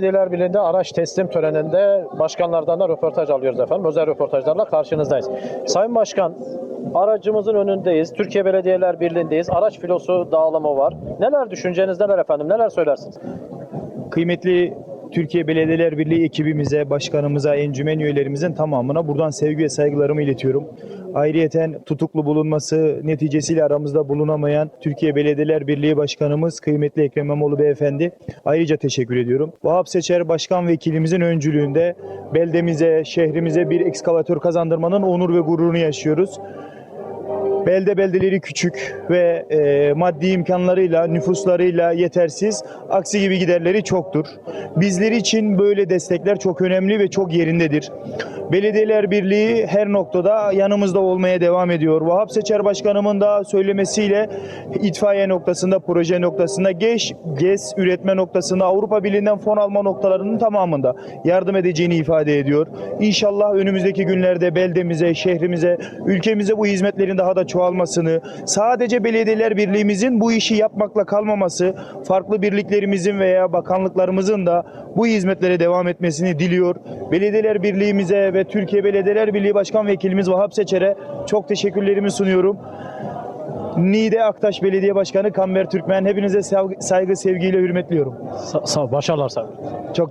Belediyeler Birliği'nde araç teslim töreninde başkanlardan da röportaj alıyoruz efendim. Özel röportajlarla karşınızdayız. Sayın Başkan, aracımızın önündeyiz. Türkiye Belediyeler Birliği'ndeyiz. Araç filosu dağılımı var. Neler düşünceniz neler efendim? Neler söylersiniz? Kıymetli Türkiye Belediyeler Birliği ekibimize, başkanımıza, encümen üyelerimizin tamamına buradan sevgi ve saygılarımı iletiyorum. Ayrıyeten tutuklu bulunması neticesiyle aramızda bulunamayan Türkiye Belediyeler Birliği Başkanımız kıymetli Ekrem İmamoğlu Beyefendi ayrıca teşekkür ediyorum. Vahap Seçer Başkan Vekilimizin öncülüğünde beldemize, şehrimize bir ekskavatör kazandırmanın onur ve gururunu yaşıyoruz. Belde beldeleri küçük ve e, maddi imkanlarıyla, nüfuslarıyla yetersiz. Aksi gibi giderleri çoktur. Bizler için böyle destekler çok önemli ve çok yerindedir. Belediyeler Birliği her noktada yanımızda olmaya devam ediyor. Vahap Seçer Başkanımın da söylemesiyle itfaiye noktasında, proje noktasında, geç, GES üretme noktasında, Avrupa Birliği'nden fon alma noktalarının tamamında yardım edeceğini ifade ediyor. İnşallah önümüzdeki günlerde beldemize, şehrimize, ülkemize bu hizmetlerin daha da çoğalmasını, sadece Belediyeler Birliğimizin bu işi yapmakla kalmaması, farklı birliklerimizin veya bakanlıklarımızın da bu hizmetlere devam etmesini diliyor. Belediyeler Birliğimize ve Türkiye Belediyeler Birliği Başkan Vekilimiz Vahap Seçer'e çok teşekkürlerimi sunuyorum. Nide Aktaş Belediye Başkanı Kamber Türkmen hepinize saygı, sevgiyle hürmetliyorum. Sa- sağ ol, başarılar sağ olun. Çok